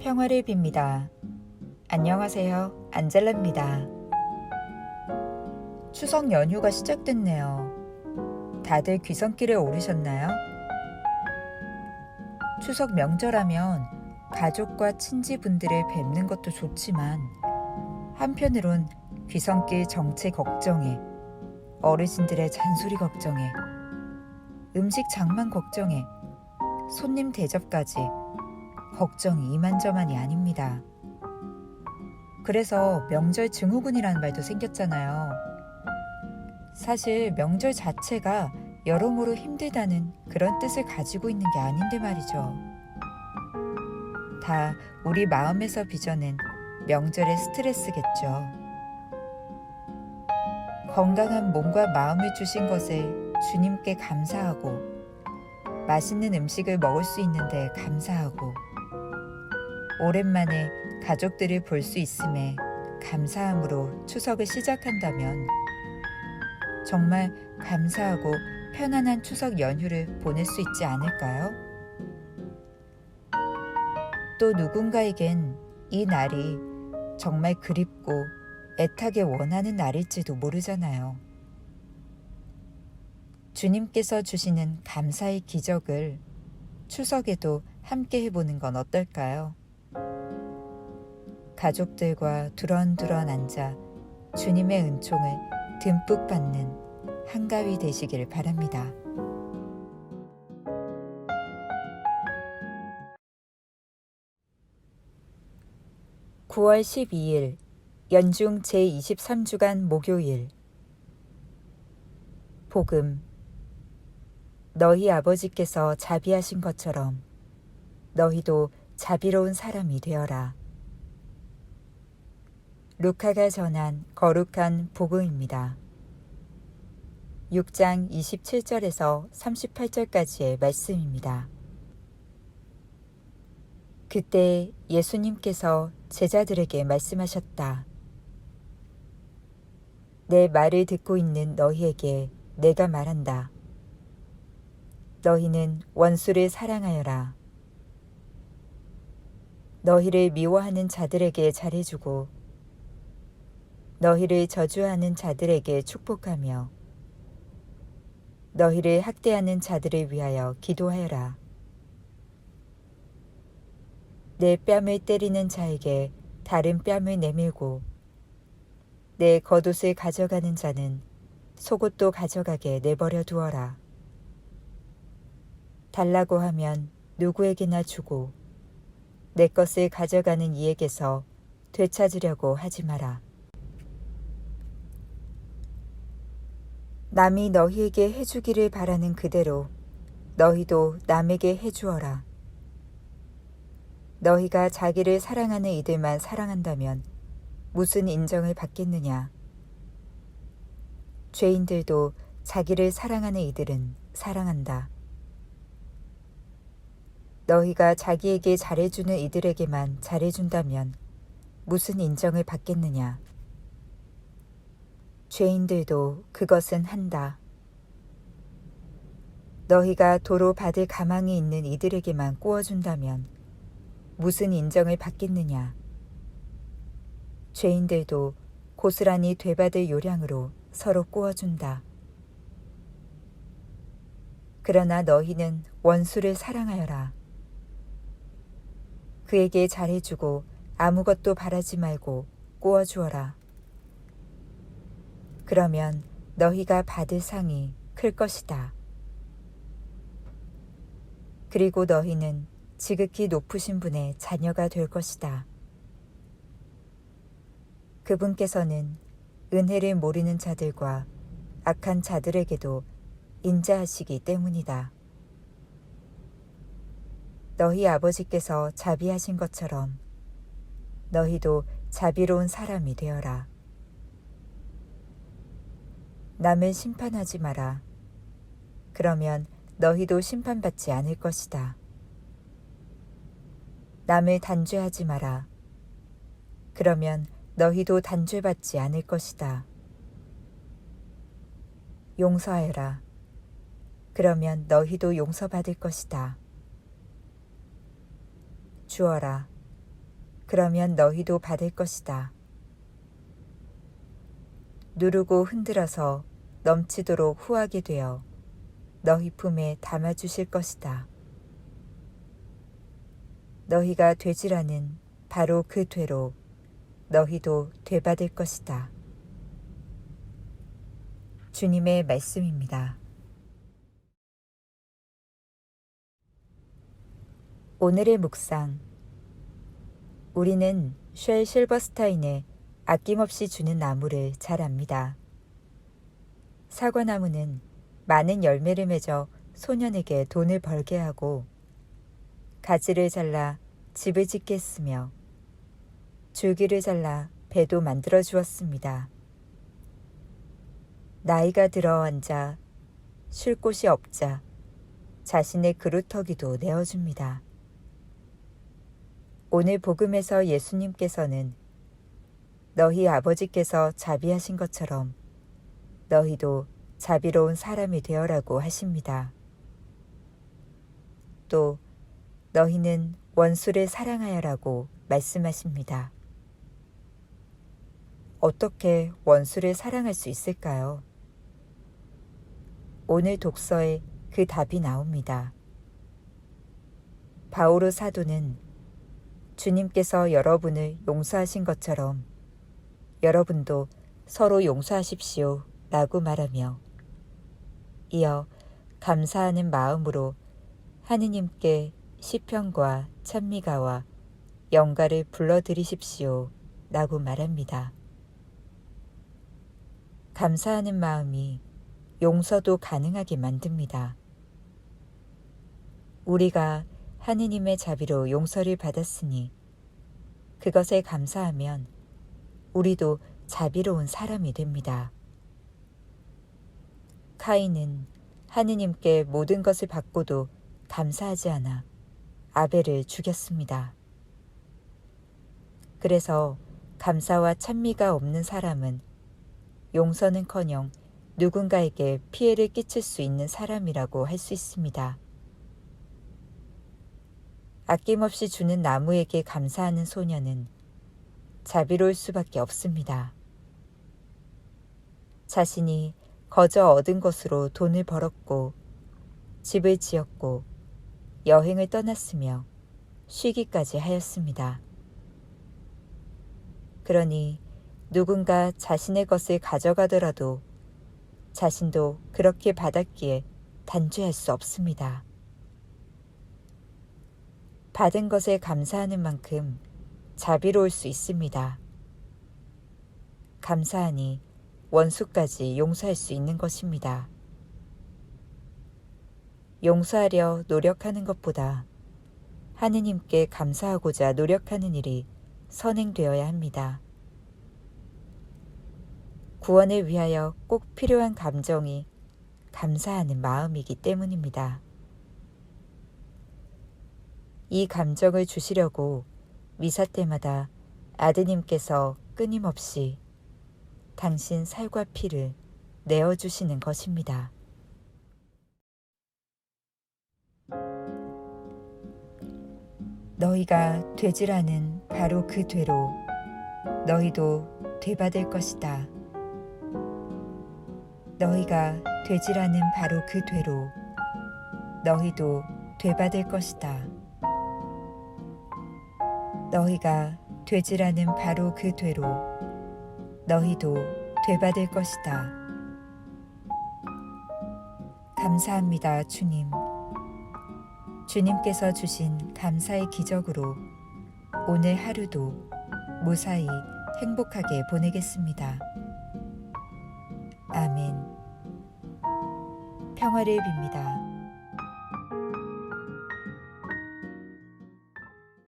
평화를 빕니다. 안녕하세요. 안젤라입니다. 추석 연휴가 시작됐네요. 다들 귀성길에 오르셨나요? 추석 명절하면 가족과 친지분들을 뵙는 것도 좋지만 한편으론 귀성길 정체 걱정에 어르신들의 잔소리 걱정에 음식 장만 걱정에 손님 대접까지 걱정이 이만저만이 아닙니다. 그래서 명절 증후군이라는 말도 생겼잖아요. 사실 명절 자체가 여러모로 힘들다는 그런 뜻을 가지고 있는 게 아닌데 말이죠. 다 우리 마음에서 빚어낸 명절의 스트레스겠죠. 건강한 몸과 마음을 주신 것을 주님께 감사하고 맛있는 음식을 먹을 수 있는데 감사하고 오랜만에 가족들을 볼 수 있음에 감사함으로 추석을 시작한다면 정말 감사하고 편안한 추석 연휴를 보낼 수 있지 않을까요? 또 누군가에겐 이 날이 정말 그립고 애타게 원하는 날일지도 모르잖아요. 주님께서 주시는 감사의 기적을 추석에도 함께 해보는 건 어떨까요? 가족들과 두런두런 앉아 주님의 은총을 듬뿍 받는 한가위 되시길 바랍니다. (9월 12일) 연중 제23주간 목요일 복음 너희 아버지께서 자비하신 것처럼 너희도 자비로운 사람이 되어라. 루카가 전한 거룩한 복음입니다. 6장 27절에서 38절까지의 말씀입니다. 그때 예수님께서 제자들에게 말씀하셨다. 내 말을 듣고 있는 너희에게 내가 말한다. 너희는 원수를 사랑하여라. 너희를 미워하는 자들에게 잘해주고 너희를 저주하는 자들에게 축복하며 너희를 학대하는 자들을 위하여 기도하여라. 내 뺨을 때리는 자에게 다른 뺨을 내밀고 내 겉옷을 가져가는 자는 속옷도 가져가게 내버려 두어라. 달라고 하면 누구에게나 주고 내 것을 가져가는 이에게서 되찾으려고 하지 마라. 남이 너희에게 해주기를 바라는 그대로 너희도 남에게 해주어라. 너희가 자기를 사랑하는 이들만 사랑한다면 무슨 인정을 받겠느냐? 죄인들도 자기를 사랑하는 이들은 사랑한다. 너희가 자기에게 잘해주는 이들에게만 잘해준다면 무슨 인정을 받겠느냐? 죄인들도 그것은 한다. 너희가 도로 받을 가망이 있는 이들에게만 꾸어준다면 무슨 인정을 받겠느냐? 죄인들도 고스란히 되받을 요량으로 서로 꾸어준다. 그러나 너희는 원수를 사랑하여라. 그에게 잘해주고 아무것도 바라지 말고 꾸어주어라. 그러면 너희가 받을 상이 클 것이다. 그리고 너희는 지극히 높으신 분의 자녀가 될 것이다. 그분께서는 은혜를 모르는 자들과 악한 자들에게도 인자하시기 때문이다. 너희 아버지께서 자비하신 것처럼 너희도 자비로운 사람이 되어라. 남을 심판하지 마라. 그러면 너희도 심판받지 않을 것이다. 남을 단죄하지 마라. 그러면 너희도 단죄받지 않을 것이다. 용서하여라. 그러면 너희도 용서받을 것이다. 주어라. 그러면 너희도 받을 것이다. 누르고 흔들어서 넘치도록 후하게 되어 너희 품에 담아 주실 것이다. 너희가 되지라는 바로 그 되로 너희도 되받을 것이다. 주님의 말씀입니다. 오늘의 묵상 우리는 쉘 실버스타인의 아낌없이 주는 나무를 잘 압니다. 사과나무는 많은 열매를 맺어 소년에게 돈을 벌게 하고 가지를 잘라 집을 짓게 했으며 줄기를 잘라 배도 만들어 주었습니다. 나이가 들어 앉아 쉴 곳이 없자 자신의 그루터기도 내어줍니다. 오늘 복음에서 예수님께서는 너희 아버지께서 자비하신 것처럼 너희도 자비로운 사람이 되어라고 하십니다. 또 너희는 원수를 사랑하여라고 말씀하십니다. 어떻게 원수를 사랑할 수 있을까요? 오늘 독서에 그 답이 나옵니다. 바오로 사도는 주님께서 여러분을 용서하신 것처럼 여러분도 서로 용서하십시오 라고 말하며 이어 감사하는 마음으로 하느님께 시편과 찬미가와 영가를 불러드리십시오 라고 말합니다. 감사하는 마음이 용서도 가능하게 만듭니다. 우리가 하느님의 자비로 용서를 받았으니 그것에 감사하면 우리도 자비로운 사람이 됩니다. 카인은 하느님께 모든 것을 받고도 감사하지 않아 아벨을 죽였습니다. 그래서 감사와 찬미가 없는 사람은 용서는커녕 누군가에게 피해를 끼칠 수 있는 사람이라고 할 수 있습니다. 아낌없이 주는 나무에게 감사하는 소녀는 자비로울 수밖에 없습니다. 자신이 거저 얻은 것으로 돈을 벌었고 집을 지었고 여행을 떠났으며 쉬기까지 하였습니다. 그러니 누군가 자신의 것을 가져가더라도 자신도 그렇게 받았기에 단죄할 수 없습니다. 받은 것에 감사하는 만큼 자비로울 수 있습니다. 감사하니 원수까지 용서할 수 있는 것입니다. 용서하려 노력하는 것보다 하느님께 감사하고자 노력하는 일이 선행되어야 합니다. 구원을 위하여 꼭 필요한 감정이 감사하는 마음이기 때문입니다. 이 감정을 주시려고 미사 때마다 아드님께서 끊임없이 당신 살과 피를 내어주시는 것입니다. 너희가 되지라는 바로 그 되로 너희도 되받을 것이다. 너희가 되지라는 바로 그 되로 너희도 되받을 것이다. 너희가 되지라는 바로 그 되로 너희도 되받을 것이다. 감사합니다, 주님. 주님께서 주신 감사의 기적으로 오늘 하루도 무사히 행복하게 보내겠습니다. 아멘. 평화를 빕니다.